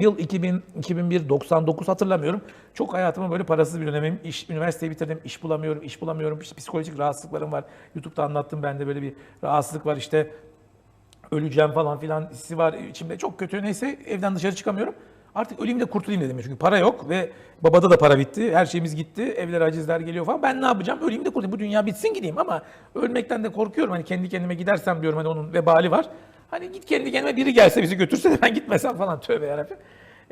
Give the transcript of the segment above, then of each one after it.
Yıl 2000, 2001, 99 hatırlamıyorum. Çok hayatımın böyle parasız bir dönemim. İş, üniversiteyi bitirdim, iş bulamıyorum, iş bulamıyorum. İşte psikolojik rahatsızlıklarım var. YouTube'da anlattım bende böyle bir rahatsızlık var işte. Öleceğim falan filan hissi var içimde. Çok kötü neyse evden dışarı çıkamıyorum. Artık öleyim de kurtulayım dedim. Çünkü para yok ve babada da para bitti. Her şeyimiz gitti. Evler acizler geliyor falan. Ben ne yapacağım? Öleyim de kurtulayım. Bu dünya bitsin gideyim ama ölmekten de korkuyorum. Hani kendi kendime gidersem diyorum hani onun vebali var. Hani git kendi kendime biri gelse bizi götürse de ben gitmesem falan. Tövbe yarabbim.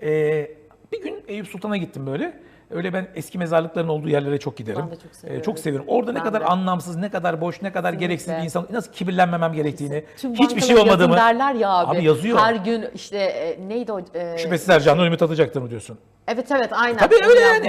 Ee, bir gün Eyüp Sultan'a gittim böyle. Öyle ben eski mezarlıkların olduğu yerlere çok giderim. Ben de çok seviyorum. Ee, çok seviyorum. Orada ne Ben kadar de. anlamsız, ne kadar boş, ne kadar gereksiz bir insan, nasıl kibirlenmemem gerektiğini, Tüm hiçbir şey olmadığımı. derler ya abi. Abi yazıyor. Her gün işte e, neydi o? e, Şüphesiz Ercan'ın ölümü tadacaktır mı diyorsun? Evet evet aynen. Tabii Onu öyle yani.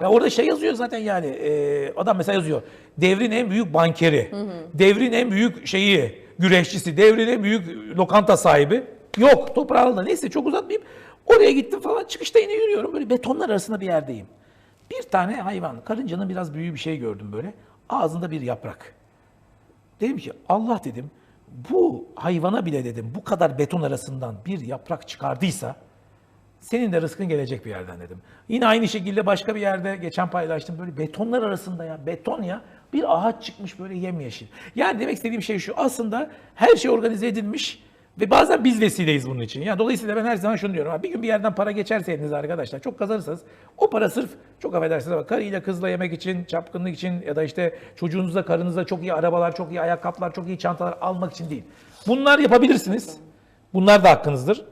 He, orada şey yazıyor zaten yani. e, adam mesela yazıyor. Devrin en büyük bankeri. Devrin en büyük şeyi, güreşçisi. Devrin en büyük lokanta sahibi. Yok toprağında. Neyse çok uzatmayayım. Oraya gittim falan. Çıkışta yine yürüyorum. Böyle betonlar arasında bir yerdeyim. Bir tane hayvan, karıncanın biraz büyüğü bir şey gördüm böyle. Ağzında bir yaprak. Dedim ki Allah dedim bu hayvana bile dedim bu kadar beton arasından bir yaprak çıkardıysa senin de rızkın gelecek bir yerden dedim. Yine aynı şekilde başka bir yerde geçen paylaştım. Böyle betonlar arasında ya beton ya bir ağaç çıkmış böyle yemyeşil. Yani demek istediğim şey şu aslında her şey organize edilmiş ve bazen biz vesileyiz bunun için. Yani dolayısıyla ben her zaman şunu diyorum. Bir gün bir yerden para geçerse elinize arkadaşlar çok kazanırsanız o para sırf çok affedersiniz ama karıyla kızla yemek için, çapkınlık için ya da işte çocuğunuzla karınızla çok iyi arabalar, çok iyi ayakkabılar, çok iyi çantalar almak için değil. Bunlar yapabilirsiniz. Bunlar da hakkınızdır.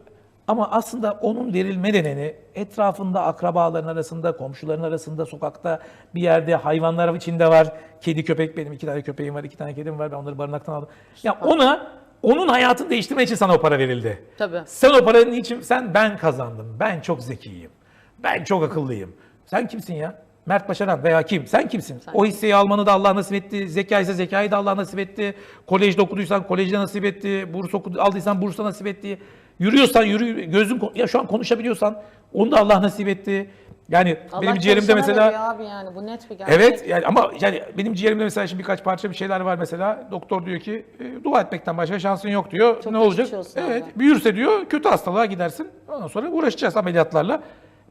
Ama aslında onun verilme nedeni etrafında akrabaların arasında, komşuların arasında, sokakta bir yerde hayvanlar içinde var. Kedi, köpek benim iki tane köpeğim var, iki tane kedim var. Ben onları barınaktan aldım. Ya ona onun hayatını değiştirmek için sana o para verildi. Tabii. Sen o paranın için sen ben kazandım. Ben çok zekiyim. Ben çok akıllıyım. Sen kimsin ya? Mert Başaran veya kim? Sen kimsin? O hisseyi almanı da Allah nasip etti. Zeka ise zekayı da Allah nasip etti. Kolejde okuduysan kolejde nasip etti. Burs okudu, aldıysan bursa nasip etti. Yürüyorsan yürü, gözün ya şu an konuşabiliyorsan onu da Allah nasip etti. Yani Allah benim ciğerimde mesela abi yani bu net bir gerçek. Evet yani ama yani benim ciğerimde mesela şimdi birkaç parça bir şeyler var mesela. Doktor diyor ki e, dua etmekten başka şansın yok diyor. Çok ne olacak? Evet. abi. Büyürse diyor kötü hastalığa gidersin. Ondan sonra uğraşacağız ameliyatlarla.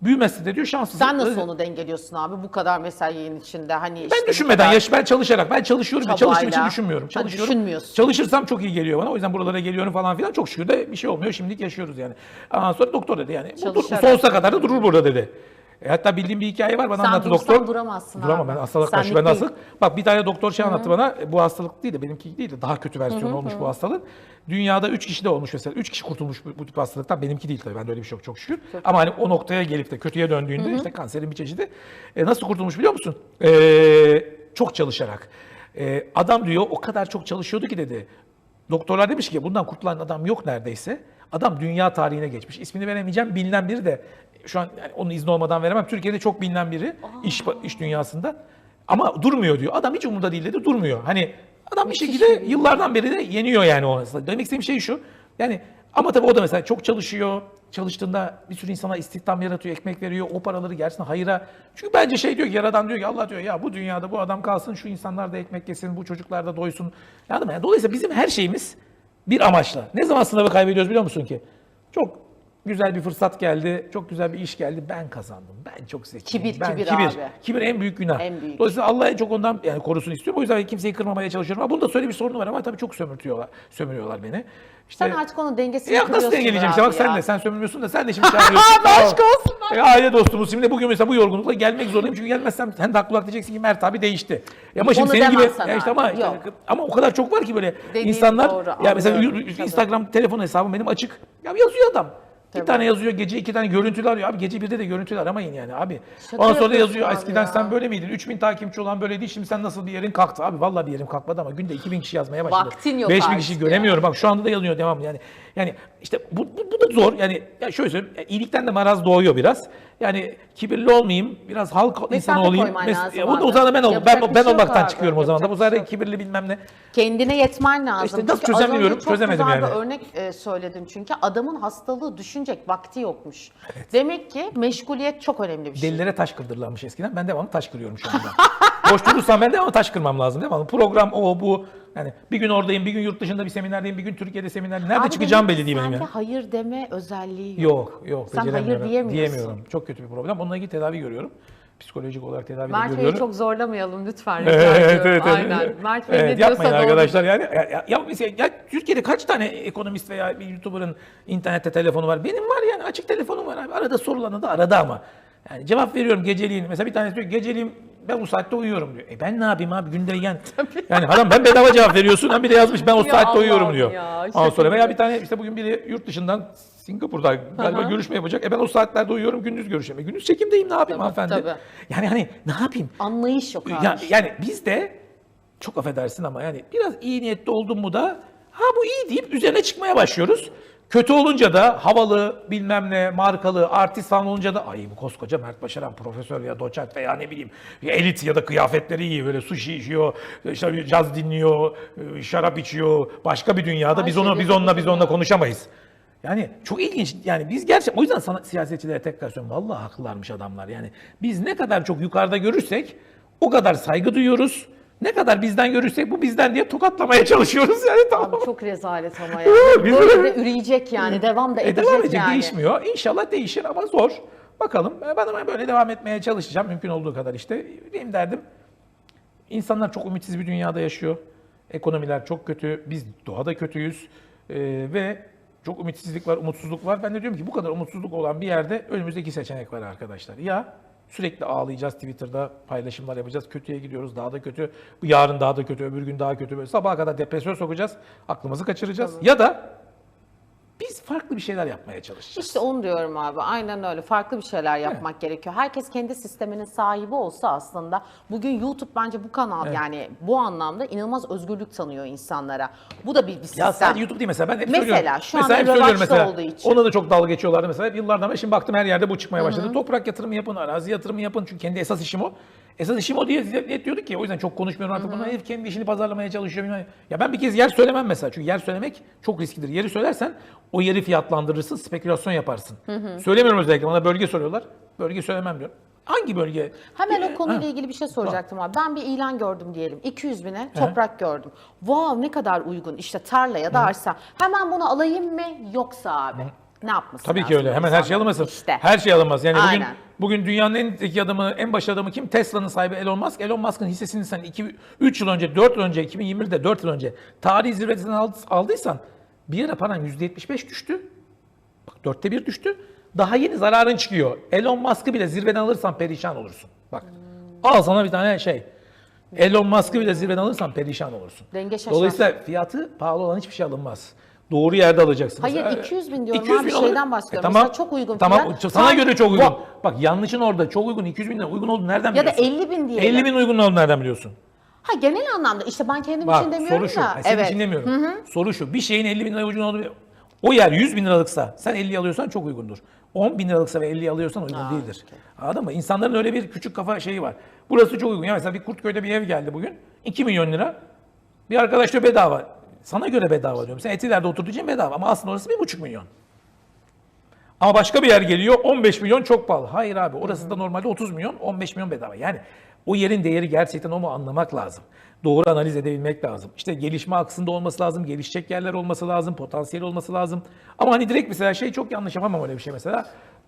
Büyümezse de diyor şanslısın. Sen nasıl onu dengeliyorsun abi bu kadar mesaiyenin içinde hani işte Ben bu düşünmeden, kadar- yaş, ben çalışarak, ben çalışıyorum. ve Çalıştığım için Çabayla. düşünmüyorum. Ha, Çalışıyorum. düşünmüyorsun. Çalışırsam çok iyi geliyor bana. O yüzden buralara geliyorum falan filan. Çok şükür de bir şey olmuyor. Şimdilik yaşıyoruz yani. Ondan sonra doktor dedi yani. Bu, sonsuza kadar da durur burada dedi. E, hatta bildiğim bir hikaye var bana Sen anlattı dursan doktor. duramazsın Duramam abi. ben hastalık Senlik karşı ben değil. hastalık. Bak bir tane doktor şey anlattı bana. Bu hastalık değil de benimki değil de daha kötü versiyonu olmuş bu hastalığın. Dünyada 3 kişi de olmuş mesela. 3 kişi kurtulmuş bu, bu tip hastalıktan. Benimki değil tabii. Bende öyle bir şey yok çok şükür. Ama hani o noktaya gelip de kötüye döndüğünde işte kanserin bir çeşidi. E, nasıl kurtulmuş biliyor musun? E, çok çalışarak. E, adam diyor o kadar çok çalışıyordu ki dedi. Doktorlar demiş ki bundan kurtulan adam yok neredeyse. Adam dünya tarihine geçmiş. İsmini veremeyeceğim. Bilinen biri de şu an yani onun izni olmadan veremem. Türkiye'de çok bilinen biri iş iş dünyasında. Ama durmuyor diyor. Adam hiç umurda değil dedi. Durmuyor. Hani adam bir şekilde yıllardan beri de yeniyor yani o. Demek istediğim şey şu. Yani ama tabii o da mesela çok çalışıyor. Çalıştığında bir sürü insana istihdam yaratıyor, ekmek veriyor. O paraları gerçekten hayıra. Çünkü bence şey diyor ki Yaradan diyor ki Allah diyor ya bu dünyada bu adam kalsın, şu insanlar da ekmek yesin, bu çocuklar da doysun. Yani dolayısıyla bizim her şeyimiz bir amaçla. Ne zaman sınavı kaybediyoruz biliyor musun ki? Çok güzel bir fırsat geldi, çok güzel bir iş geldi. Ben kazandım. Ben çok zekiyim. Kibir, ben, kibir kibir. abi. Kibir en büyük günah. En büyük. Dolayısıyla Allah en çok ondan yani korusunu istiyorum. O yüzden kimseyi kırmamaya çalışıyorum. Ama bunda söyle bir sorunu var ama tabii çok sömürtüyorlar, sömürüyorlar beni. İşte, Sen artık onun dengesini ya nasıl dengeleyeceğim işte bak sen de sen sömürmüyorsun da sen de şimdi çağırıyorsun. Aşk olsun. E, aile dostumuz şimdi bugün mesela bu yorgunlukla gelmek zorundayım çünkü gelmezsem sen de haklı olarak diyeceksin ki Mert abi değişti. Ya ama şimdi Onu senin gibi ya işte abi, ama işte- ama o kadar çok var ki böyle Dediğin insanlar doğru, ya mesela. Instagram telefon hesabım benim açık. Ya yazıyor adam. Bir Tabii. tane yazıyor gece iki tane görüntülü arıyor. Abi gece birde de görüntülü aramayın yani abi. Şaka Ondan sonra da yazıyor eskiden ya. sen böyle miydin? 3000 takipçi olan böyle değil. Şimdi sen nasıl bir yerin kalktı? Abi vallahi bir yerim kalkmadı ama günde 2000 kişi yazmaya başladı. Vaktin yok 5000 artık kişi ya. göremiyorum. Bak şu anda da yazıyor devam yani. Yani işte bu, bu, bu da zor. Yani ya şöyle söyleyeyim. ya iyilikten de maraz doğuyor biraz. Yani kibirli olmayayım. Biraz halk insanı Mesafe olayım. koyman lazım ya bu da o zaman ben ol, Yapacak ben bir ben şey yok olmaktan abi. çıkıyorum o zaman da. Bu Yapacak bir zaten şey yok. kibirli bilmem ne. Kendine yetmen lazım. İşte nasıl Çünkü az çözemiyorum, çok çözemedim güzel yani. bir örnek e, söyledin çünkü adamın hastalığı düşünecek vakti yokmuş. Demek ki meşguliyet çok önemli bir şey. Delilere taş kırdırırlarmış eskiden. Ben devamlı taş kırıyorum şu anda. Boş durursam ben de ama taş kırmam lazım mi? Program o bu. Yani bir gün oradayım, bir gün yurt dışında bir seminerdeyim, bir gün Türkiye'de seminerdeyim. Nerede Abi çıkacağım belli değil benim sende ya. hayır deme özelliği yok. Yok, yok. Sen hayır diyemiyorsun. Diyemiyorum. Çok kötü bir problem. Bununla ilgili tedavi görüyorum. Psikolojik olarak tedavi Mert Bey'i görüyorum. çok zorlamayalım lütfen. rica Evet, evet, evet. Aynen. Mert Bey Evet, ne diyorsa yapmayın doğru. arkadaşlar yani. Ya, ya, ya, mesela- ya Türkiye'de kaç tane ekonomist veya bir YouTuber'ın internette telefonu var? Benim var yani açık telefonum var abi. Arada sorulanı da arada ama. Yani cevap veriyorum geceliğin. Mesela bir tanesi diyor geceliğin ben bu saatte uyuyorum diyor. E ben ne yapayım abi günde yiyen. Yani adam ben bedava cevap veriyorsun. Ben bir de yazmış ben o Ya saatte uyuyorum Allah'ım diyor. ya, Ondan sonra veya bir tane işte bugün biri yurt dışından Singapur'da galiba Aha. görüşme yapacak. E ben o saatlerde uyuyorum gündüz görüşeme. Gündüz çekimdeyim ne yapayım Tabii, hanımefendi? tabii. Yani hani ne yapayım? Anlayış yok abi. Ya, yani biz de çok affedersin ama yani biraz iyi niyetli oldun mu da ha bu iyi deyip üzerine çıkmaya başlıyoruz. Kötü olunca da havalı, bilmem ne, markalı, artist falan olunca da ay bu koskoca Mert Başaran profesör ya doçent veya ne bileyim ya elit ya da kıyafetleri iyi böyle sushi yiyor, işte caz dinliyor, şarap içiyor. Başka bir dünyada biz onu şeyde biz onunla biz onunla konuşamayız. Yani çok ilginç. Yani biz gerçekten o yüzden sana siyasetçilere tekrar söylüyorum. Vallahi haklılarmış adamlar. Yani biz ne kadar çok yukarıda görürsek o kadar saygı duyuyoruz. Ne kadar bizden görürsek bu bizden diye tokatlamaya çalışıyoruz yani tamam. Abi çok rezalet ama ya. Biz Böyle de- üreyecek yani. Devam da E, edecek, devam edecek yani. değişmiyor. İnşallah değişir ama zor. Bakalım. E, Ben ama böyle devam etmeye çalışacağım mümkün olduğu kadar işte. Benim derdim insanlar çok ümitsiz bir dünyada yaşıyor. Ekonomiler çok kötü. Biz doğada kötüyüz. E, ve çok ümitsizlik var, umutsuzluk var. Ben de diyorum ki bu kadar umutsuzluk olan bir yerde önümüzde iki seçenek var arkadaşlar. Ya sürekli ağlayacağız Twitter'da paylaşımlar yapacağız. Kötüye gidiyoruz. Daha da kötü. Bu yarın daha da kötü, öbür gün daha kötü. Böyle sabaha kadar depresyon sokacağız. Aklımızı kaçıracağız. Ya da biz farklı bir şeyler yapmaya çalışacağız. İşte onu diyorum abi. Aynen öyle. Farklı bir şeyler yapmak gerekiyor. Herkes kendi sisteminin sahibi olsa aslında bugün YouTube bence bu kanal yani bu anlamda inanılmaz özgürlük tanıyor insanlara. Bu da bir, bir sistem. Ya sadece YouTube değil mesela ben hep Mesela, söylüyorum. şu mesela anda hep söylüyorum mesela. olduğu için. Ona da çok dalga geçiyorlardı mesela. Hep Yıllardan beri şimdi baktım her yerde bu çıkmaya başladı. Toprak yatırımı yapın, arazi yatırımı yapın. Çünkü kendi esas işim o. Esas işim o diye diyorduk ki o yüzden çok konuşmuyorum artık. Bunlar herif kendi işini pazarlamaya çalışıyor. bilmem. Ya ben bir kez yer söylemem mesela. Çünkü yer söylemek çok risklidir. Yeri söylersen o yeri fiyatlandırırsın, spekülasyon yaparsın. Söylemiyorum özellikle. Bana bölge soruyorlar. Bölge söylemem diyorum. Hangi bölge? Hemen o konuyla ha. ilgili bir şey soracaktım abi. Ben bir ilan gördüm diyelim. 200 bine toprak gördüm. Wow ne kadar uygun. İşte tarla ya da arsa. Hemen bunu alayım mı yoksa abi? Ne yapması Tabii ki öyle. Hemen her şey alınmasın. İşte. Her şey alınmaz. Yani Aynen. bugün dünyanın en zeki adamı, en baş adamı kim? Tesla'nın sahibi Elon Musk. Elon Musk'ın hissesini sen 2 3 yıl önce, 4 yıl önce, 2020'de 4 yıl önce tarihi zirvesinden ald- aldıysan bir ara paran %75 düştü. Bak dörtte bir düştü. Daha yeni zararın çıkıyor. Elon Musk'ı bile zirveden alırsan perişan olursun. Bak. Al sana bir tane şey. Elon Musk'ı bile zirveden alırsan perişan olursun. Denge şaşar. Dolayısıyla fiyatı pahalı olan hiçbir şey alınmaz. Doğru yerde alacaksın. Hayır, Mesela, 200 bin diyorum 200 abi, olur. şeyden bahsediyorum. tamam, Mesela çok uygun Tamam, fiyat. sana Sadece- göre çok uygun. Va- Bak yanlışın orada. Çok uygun. 200 bin uygun olduğunu nereden Ya da biliyorsun? 50 bin diyelim. 50 bin uygun olduğunu nereden biliyorsun? Ha genel anlamda işte ben kendim Bak için demiyorum soru şu. da. Ha, senin için demiyorum. Soru şu. Bir şeyin 50 bin lira uygun olduğunu o yer 100 bin liralıksa sen 50 alıyorsan çok uygundur. 10 bin liralıksa ve 50 alıyorsan uygun değildir. Anladın mı? İnsanların öyle bir küçük kafa şeyi var. Burası çok uygun. Ya mesela bir Kurtköy'de bir ev geldi bugün. 2 milyon lira. Bir arkadaş diyor bedava. Sana göre bedava diyorum. Sen Etiler'de oturduğu için bedava ama aslında orası 1,5 milyon. Ama başka bir yer geliyor 15 milyon çok pahalı. Hayır abi orası da normalde 30 milyon 15 milyon bedava. Yani o yerin değeri gerçekten o mu anlamak lazım. Doğru analiz edebilmek lazım. İşte gelişme aksında olması lazım, gelişecek yerler olması lazım, potansiyel olması lazım. Ama hani direkt mesela şey çok yanlış yapamam öyle bir şey mesela.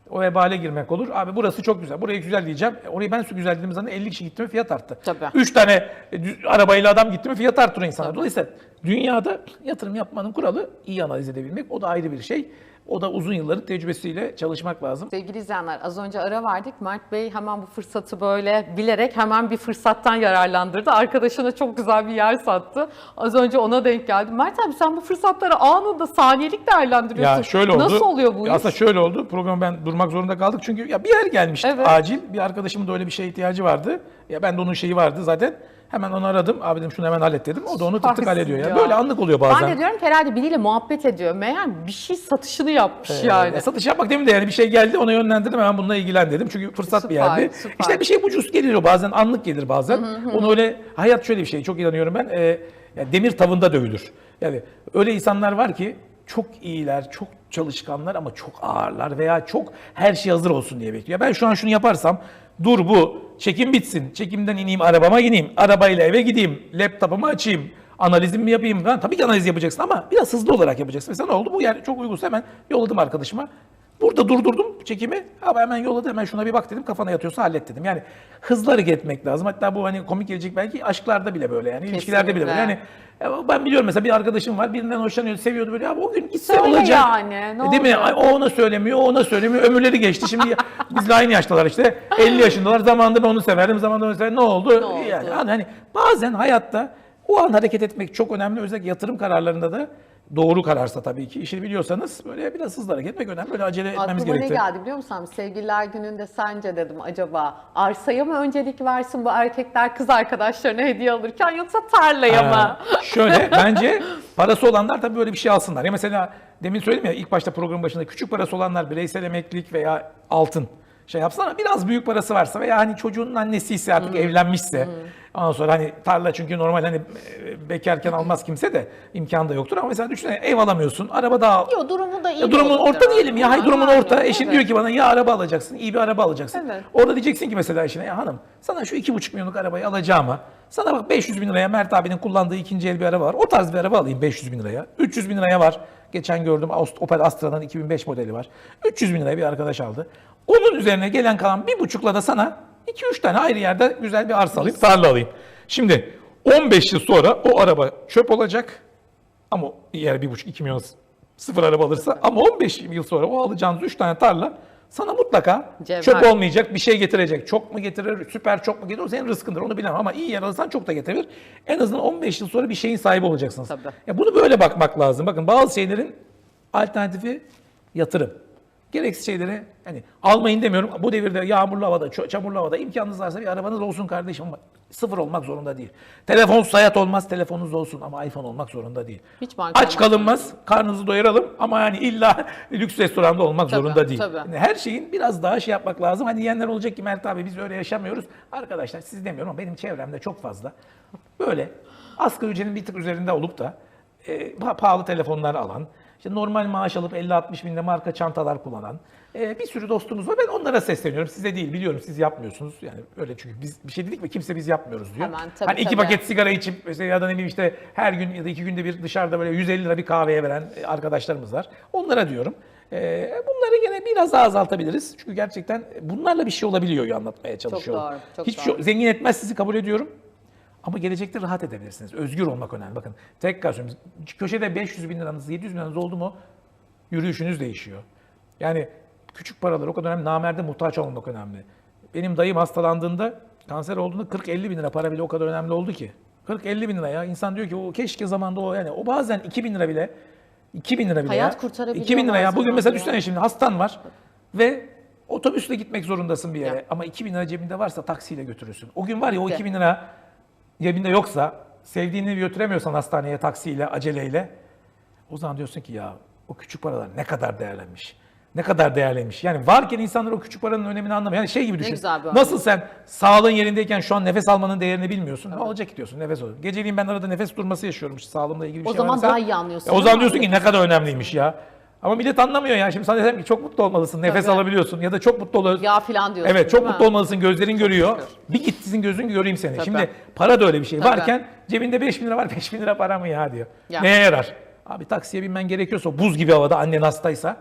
O vebale girmek olur. Abi burası çok güzel. Burayı güzel diyeceğim. E, Orayı ben güzel dediğim zaman 50 kişi gitti mi fiyat arttı. Tabii. 3 tane e, arabayla adam gitti mi fiyat arttırıyor insanlar. Dolayısıyla dünyada yatırım yapmanın kuralı iyi analiz edebilmek. O da ayrı bir şey. O da uzun yılların tecrübesiyle çalışmak lazım. Sevgili izleyenler az önce ara verdik. Mert Bey hemen bu fırsatı böyle bilerek hemen bir fırsattan yararlandırdı. Arkadaşına çok güzel bir yer sattı. Az önce ona denk geldi. Mert abi sen bu fırsatları anında saniyelik değerlendiriyorsun. Ya şöyle oldu. Nasıl oluyor bu iş? Aslında şöyle oldu. Program ben durmak zorunda kaldık. Çünkü ya bir yer gelmişti Evet. acil. Bir arkadaşımın da öyle bir şeye ihtiyacı vardı. Ya ben de onun şeyi vardı zaten. Hemen onu aradım. Abi dedim şunu hemen hallet dedim. O da onu tık tık hallediyor. Ya. Böyle anlık oluyor bazen. Ben de diyorum ki herhalde biriyle muhabbet ediyor. Meğer bir şey satışını yapmış Ee, yani. ya satış yapmak demin de yani bir şey geldi ona yönlendirdim hemen bununla ilgilen dedim. Çünkü fırsat bir Süper, yerdi. süper. İşte bir şey ucuz geliyor bazen anlık gelir bazen. Onu öyle hayat şöyle bir şey çok inanıyorum ben. Ee, ya demir tavında dövülür. Yani öyle insanlar var ki çok iyiler, çok çalışkanlar ama çok ağırlar veya çok her şey hazır olsun diye bekliyor. Ben şu an şunu yaparsam dur bu Çekim bitsin. Çekimden ineyim, arabama ineyim. Arabayla eve gideyim. Laptopumu açayım. Analizimi yapayım. Ben, tabii ki analiz yapacaksın ama biraz hızlı olarak yapacaksın. Mesela ne oldu? Bu yer çok uygunsa hemen yolladım arkadaşıma. Burada durdurdum çekimi. Ama hemen yolladı. Hemen şuna bir bak dedim. Kafana yatıyorsa hallet dedim. Yani hızlı hareket etmek lazım. Hatta bu hani komik gelecek belki aşklarda bile böyle yani. ilişkilerde bile böyle. Yani ya ben biliyorum mesela bir arkadaşım var. Birinden hoşlanıyor, seviyordu böyle. Ya o gün gitse Söyle olacak. yani, ne E, Değil mi? olacak? O ona söylemiyor, o ona söylemiyor. Ömürleri geçti. Şimdi ya- biz de aynı yaştalar işte. 50 yaşındalar. Zamanında ben onu severdim, zamanında onu severdim. Ne oldu? Ne oldu? Yani hani bazen hayatta o an hareket etmek çok önemli. Özellikle yatırım kararlarında da doğru kararsa tabii ki. işini biliyorsanız böyle biraz hızlı hareket etmek önemli. Böyle acele etmemiz Aklıma ne gerekiyor. geldi biliyor musun? Sevgililer gününde sence dedim acaba arsaya mı öncelik versin bu erkekler kız arkadaşlarına hediye alırken yoksa tarlaya mı? Ha, Şöyle bence parası olanlar tabii böyle bir şey alsınlar. Ya mesela demin söyledim ya ilk başta programın başında küçük parası olanlar bireysel emeklilik veya altın şey yapsınlar ama biraz büyük parası varsa veya hani çocuğunun annesiyse artık evlenmişse ondan sonra hani tarla çünkü normal hani e, bekarken almaz kimse de imkanı da yoktur ama mesela düşünsene ev alamıyorsun araba daha Yo durumu da iyi. ya durumun orta diyelim ya. aslında. Hay durumun orta. Eşin evet. diyor ki bana ya araba alacaksın, iyi bir araba alacaksın. Evet. Orada diyeceksin ki mesela eşine ya hanım sana şu iki buçuk milyonluk arabayı alacağıma sana bak 500 bin liraya Mert abinin kullandığı ikinci el bir araba var. O tarz bir araba alayım 500 bin liraya. 300 bin liraya var. Geçen gördüm Opel Astra'nın 2005 modeli var. 300 bin liraya bir arkadaş aldı. Onun üzerine gelen kalan bir buçukla da sana 2-3 tane ayrı yerde güzel bir arsa alayım, tarla alayım. Şimdi 15 yıl sonra o araba çöp olacak. Ama eğer bir buçuk iki milyon sıfır araba alırsa ama 15 yıl sonra o alacağınız 3 tane tarla sana mutlaka Cevher. çöp olmayacak bir şey getirecek. Çok mu getirir, süper çok mu getirir o senin rızkındır onu bilemem ama iyi yer alırsan çok da getirir. En azından 15 yıl sonra bir şeyin sahibi olacaksınız. Tabii. Ya bunu böyle bakmak lazım. Bakın bazı şeylerin alternatifi yatırım. Gereksiz şeyleri hani almayın demiyorum. Bu devirde yağmurlu havada, çamurlu havada imkanınız varsa bir arabanız olsun kardeşim ama sıfır olmak zorunda değil. Telefon hayat olmaz, telefonunuz olsun ama iPhone olmak zorunda değil. Hiç Aç olmak kalınmaz, karnınızı doyuralım ama yani illa lüks restoranda olmak Tabii, zorunda değil. tabii. Yani her şeyin biraz daha şey yapmak lazım. Hani diyenler olacak ki Mert abi biz öyle yaşamıyoruz. Arkadaşlar siz demiyorum ama benim çevremde çok fazla böyle asgari ücretin bir tık üzerinde olup da e, pa- pahalı telefonlar alan, işte normal maaş alıp 50-60 binde marka çantalar kullanan e, bir sürü dostumuz var. Ben onlara sesleniyorum. Size değil biliyorum siz yapmıyorsunuz. Yani öyle çünkü biz bir şey dedik mi kimse biz yapmıyoruz diyor. Hemen, tabii, hani iki tabii. paket sigara içip mesela ya da ne bileyim işte her gün ya da iki günde bir dışarıda böyle 150 lira bir kahveye veren e, arkadaşlarımız var. Onlara diyorum. E, bunları gene biraz daha azaltabiliriz. Çünkü gerçekten bunlarla bir şey olabiliyor anlatmaya çalışıyorum. doğru, çok Hiçbir doğru. şey zengin etmez sizi kabul ediyorum. Ama gelecekte rahat edebilirsiniz. Özgür olmak önemli. Bakın tekrar söylüyorum. Köşede 500 bin liranız, 700 bin liranız oldu mu yürüyüşünüz değişiyor. Yani küçük paralar o kadar önemli. Namerde muhtaç olmak önemli. Benim dayım hastalandığında, kanser olduğunda 40-50 bin lira para bile o kadar önemli oldu ki. 40-50 bin lira ya. İnsan diyor ki o keşke zamanda o yani o bazen 2 bin lira bile 2 bin lira bile Hayat ya. kurtarabiliyor 2 bin lira ya. Bugün mesela ya. düşünsene şimdi hastan var ve otobüsle gitmek zorundasın bir yere. Ya. Ama 2 bin lira cebinde varsa taksiyle götürürsün. O gün var ya o Bitti. 2 bin lira cebinde yoksa, sevdiğini götüremiyorsan hastaneye taksiyle, aceleyle o zaman diyorsun ki ya o küçük paralar ne kadar değerlenmiş. Ne kadar değerliymiş. Yani varken insanlar o küçük paranın önemini anlamıyor. Yani şey gibi düşün. Nasıl sen sağlığın yerindeyken şu an nefes almanın değerini bilmiyorsun. Ne olacak diyorsun nefes alıyor. Geceliğin ben arada nefes durması yaşıyorum. İşte sağlığımla ilgili bir O şey zaman varsa- daha iyi anlıyorsun, E, o zaman diyorsun ki ne kadar önemliymiş ya. Ama millet anlamıyor ya. Şimdi sana desem ki çok mutlu olmalısın. Nefes Tabii. alabiliyorsun. Ya da çok mutlu oluyorsun. Ya filan diyorsun. Evet çok değil mi? mutlu olmalısın. Gözlerin görüyor. Bir git sizin gözün göreyim seni. Tabii. Şimdi para da öyle bir şey. Tabii. Varken cebinde 5 bin lira var. 5 bin lira para mı ya diyor. Ya. Neye yarar? Abi taksiye binmen gerekiyorsa buz gibi havada annen hastaysa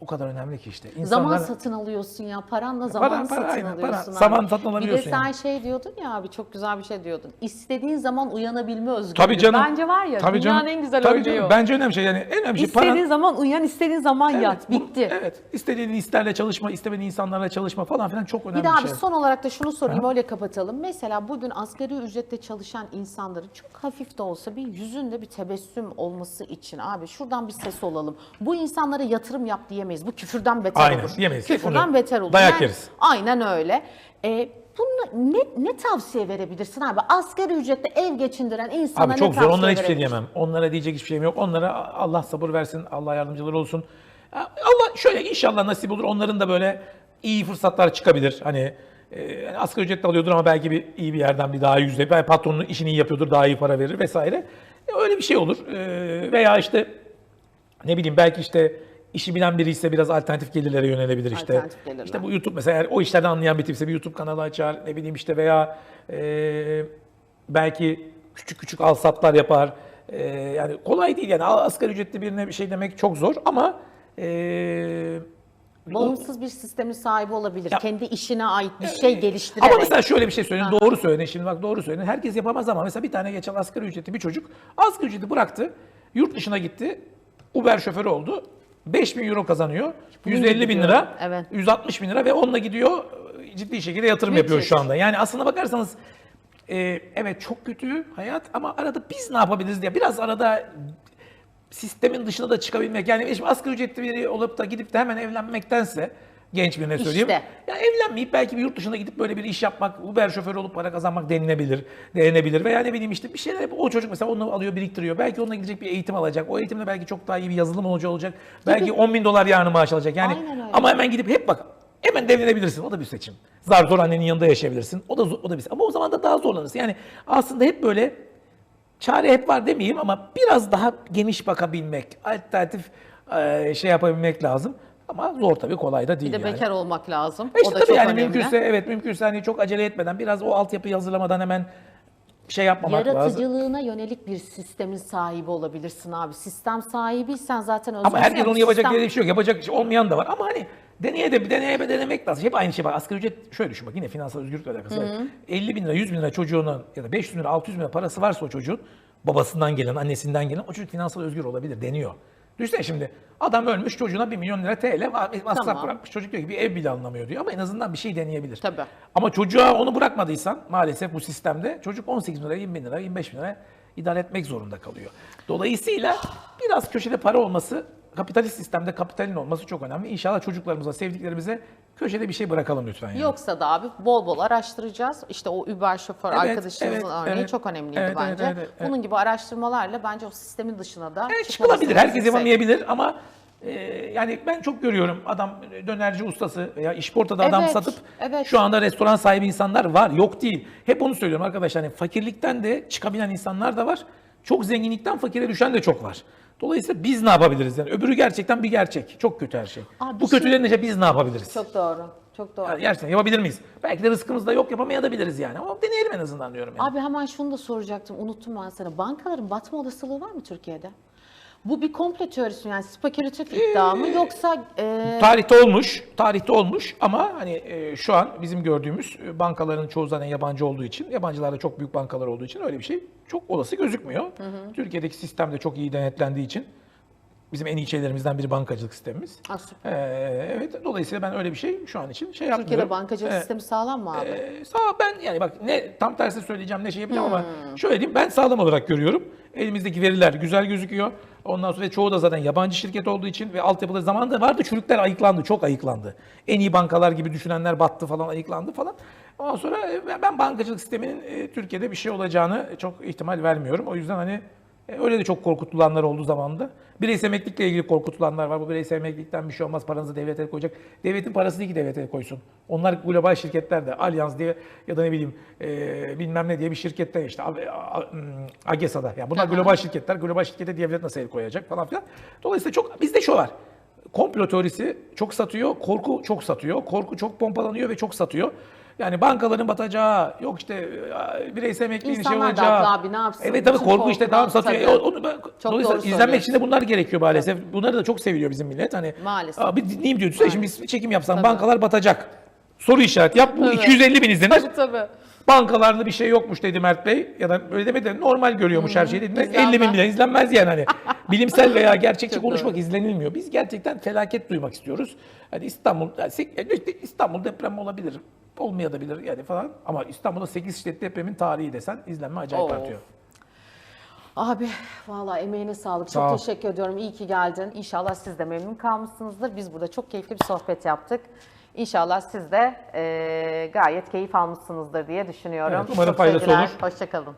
o kadar önemli ki işte. Zaman İnsanlar- satın alıyorsun ya. Paranla zaman para, satın aynen, para. alıyorsun. abi. Zaman satın Bir de alabiliyorsun sen yani. şey diyordun ya abi çok güzel bir şey diyordun. İstediğin zaman uyanabilme özgürlüğü. Tabii canım. Bence var ya Tabii dünyanın canım. en güzel Tabii örneği canım. Bence önemli şey yani en önemli şey İstediğin para. zaman uyan, istediğin zaman Evet, yat. bu- Bitti. Evet. İstediğin hislerle çalışma, istemediğin insanlarla çalışma falan filan çok önemli Bir abi şey. son olarak da şunu sorayım öyle kapatalım. Mesela bugün asgari ücretle çalışan insanların çok hafif de olsa bir yüzünde bir tebessüm olması için abi şuradan bir ses olalım. Bu insanlara yatırım yap diyemeyiz. Bu küfürden beter Aynen, olur. diyemeyiz. Küfürden Onu beter olur. dayak yeriz. Aynen öyle. Ee, bunu ne, ne tavsiye verebilirsin abi? Asgari ücretle ev geçindiren insana Abi ne çok zor. Onlara hiçbir şey diyemem. Onlara diyecek hiçbir şeyim yok. Onlara Allah sabır versin. Allah yardımcıları olsun. Allah şöyle inşallah nasip olur. Onların da böyle iyi fırsatlar çıkabilir. Hani e, yani asgari ücretle alıyordur ama belki bir iyi bir yerden bir daha yüzde. Belki patronun işini iyi yapıyordur, daha iyi para verir vesaire. E, öyle bir şey olur. E, veya işte ne bileyim belki işte işi bilen biri ise biraz alternatif gelirlere yönelebilir işte. Alternatif gelirler. İşte bu YouTube mesela eğer o işlerden anlayan bir tipse bir YouTube kanalı açar ne bileyim işte veya e, belki küçük küçük alsatlar yapar. E, yani kolay değil yani asgari ücretli birine bir şey demek çok zor ama e, Bağımsız bir sistemin sahibi olabilir. Ya- Kendi işine ait bir şey geliştirerek. Ama mesela şöyle bir şey söyleyeyim. Doğru söyledin. Şimdi bak doğru söyledin. Herkes yapamaz ama mesela bir tane geçen asgari ücretli bir çocuk asgari ücreti bıraktı. Yurt dışına gitti. Uber şoförü oldu. 5 bin euro kazanıyor. 150 bin lira. Evet. 160 bin lira ve onunla gidiyor ciddi şekilde yatırım yapıyor Müthiş. şu anda. Yani aslına bakarsanız e, evet çok kötü hayat ama arada biz ne yapabiliriz diye biraz arada sistemin dışına da çıkabilmek. Yani şimdi asgari ücretli biri olup da gidip de hemen evlenmektense genç birine söyleyeyim. İşte. Ya evlenmeyip belki bir yurt dışına gidip böyle bir iş yapmak, Uber şoförü olup para kazanmak denilebilir, denenebilir. Veya ne bileyim işte bir şeyler o çocuk mesela onu alıyor biriktiriyor. Belki onunla gidecek bir eğitim alacak. O eğitimde belki çok daha iyi bir yazılım hoca olacak. Belki 10 bin dolar yarın maaş alacak. Yani ama hemen gidip hep bak hemen devlenebilirsin. O da bir seçim. Zar zor annenin yanında yaşayabilirsin. O da o da bir Ama o zaman da daha zorlanırsın. Yani aslında hep böyle çare hep var demeyeyim ama biraz daha geniş bakabilmek, alternatif şey yapabilmek lazım. Ama zor tabii kolay da değil Bir de yani. bekar olmak lazım. E işte o da tabii çok yani önemli. mümkünse evet mümkünse hani çok acele etmeden biraz o altyapıyı hazırlamadan hemen şey yapmamak lazım. Yaratıcılığına yönelik bir sistemin sahibi olabilirsin abi. Sistem sahibiysen zaten Ama özgürsün herkes ya, onu yapacak sistem- diye bir şey yok. Yapacak şey olmayan da var. Ama hani deneye de deneye de denemek lazım. Hep aynı şey var. Asgari ücret şöyle düşün bak yine finansal özgürlükle alakası var. 50 bin lira, 100 bin lira çocuğunun ya da 500 bin lira, 600 bin lira parası varsa o çocuğun babasından gelen, annesinden gelen o çocuk finansal özgür olabilir deniyor. Düşünsene şimdi adam ölmüş çocuğuna 1 milyon lira TL va- masraf Tamam. bırakmış. Çocuk diyor ki bir ev bile alınamıyor diyor ama en azından bir şey deneyebilir. Tabii. Ama çocuğa onu bırakmadıysan maalesef bu sistemde çocuk 18 bin lira, 20 bin lira, 25 bin lira idare etmek zorunda kalıyor. Dolayısıyla biraz köşede para olması, kapitalist sistemde kapitalin olması çok önemli. İnşallah çocuklarımıza, sevdiklerimize köşede bir şey bırakalım lütfen. Yani. Yoksa da abi bol bol araştıracağız. İşte o Uber şoför Evet, arkadaşımızın evet, örneği evet. çok önemliydi Evet, evet, bence. evet, evet. Bunun gibi araştırmalarla bence o sistemin dışına da Evet, çıkılabilir. Herkes yüksek. yapamayabilir ama e, yani ben çok görüyorum adam dönerci ustası veya işportada adam Evet, satıp evet. şu anda restoran sahibi insanlar var. Yok değil. Hep onu söylüyorum arkadaşlar. Hani fakirlikten de çıkabilen insanlar da var. Çok zenginlikten fakire düşen de çok var. Dolayısıyla biz ne yapabiliriz? Yani öbürü gerçekten bir gerçek. Çok kötü her şey. Abi Bu şey- kötülerin işte biz ne yapabiliriz? Çok doğru. Çok doğru. Yani gerçekten yapabilir miyiz? Belki de rızkımız da yok yapamayabiliriz yani. Ama deneyelim en azından diyorum yani. Abi hemen şunu da soracaktım. Unuttum ben sana. Bankaların batma olasılığı var mı Türkiye'de? Bu bir komplo teorisi? Yani spekülatif iddia mı? Yoksa e, Tarihte olmuş, tarihte olmuş ama hani e, şu an bizim gördüğümüz e, bankaların çoğu zaten yabancı olduğu için, yabancılarda çok büyük bankalar olduğu için öyle bir şey çok olası gözükmüyor. Türkiye'deki sistem de çok iyi denetlendiği için bizim en iyi şeylerimizden biri bankacılık sistemimiz. Ha, süper. Ee, evet, dolayısıyla ben öyle bir şey şu an için şey yapmıyorum. Türkiye'de bankacılık Evet. sistemi sağlam mı abi? Ee, sağ ben yani bak ne tam tersi söyleyeceğim ne şey yapacağım ama Hmm. şöyle diyeyim ben sağlam olarak görüyorum. Elimizdeki veriler güzel gözüküyor. Ondan sonra çoğu da zaten yabancı şirket olduğu için ve altyapıda zamanında vardı çürükler ayıklandı, çok ayıklandı. En iyi bankalar gibi düşünenler battı falan, ayıklandı falan. Ondan sonra ben- bankacılık sisteminin e, Türkiye'de bir şey olacağını çok ihtimal vermiyorum. O yüzden hani Öyle de çok korkutulanlar oldu zamanında. Bireysel emeklilikle ilgili korkutulanlar var. Bu bireysel emeklilikten bir şey olmaz. Paranızı devlete koyacak. Devletin parası değil ki devlete koysun. Onlar global şirketler de. Allianz diye ya da ne bileyim e, bilmem ne diye bir şirkette işte Agesa'da. Yani bunlar global şirketler. Global şirkete devlet nasıl el koyacak falan filan. Dolayısıyla çok bizde şu var. Komplo teorisi çok satıyor, korku çok satıyor. Korku çok pompalanıyor ve çok satıyor. Yani bankaların batacağı, yok işte e, bireysel emekliliğin şey İnsanlar da olacağı. haklı abi, ne yapsın? Evet tabii korku işte tamam satıyor. tabii. E, onu, ben- Çok dolayısıyla doğru izlenmek için de bunlar gerekiyor maalesef. Bunları da çok seviyor bizim millet. Hani Maalesef. Abi dinleyeyim diyor. Düşünsene Şimdi biz çekim yapsam bankalar batacak. Soru işareti yap. Bu Tabii. 250 bin izlenir. Tabii tabii. Bankalarda bir şey yokmuş dedi Mert Bey. Ya da öyle demedi de normal görüyormuş her şeyi dedi. 50 bin bile izlenmez yani hani. Bilimsel veya gerçekçi Çok konuşmak doğru. izlenilmiyor. Biz gerçekten felaket duymak istiyoruz. Hani İstanbul, İstanbul deprem olabilir. Olmayabilir yani falan. Ama İstanbul'da 8 şiddetli depremin tarihi desen izlenme acayip Of. artıyor. Abi vallahi emeğine sağlık. Çok Sağ ol. teşekkür ediyorum. İyi ki geldin. İnşallah siz de memnun kalmışsınızdır. Biz burada çok keyifli bir sohbet yaptık. İnşallah siz de eee, gayet keyif almışsınızdır diye düşünüyorum. Evet, umarım Çok faydası sevgiler. olur. Hoşçakalın.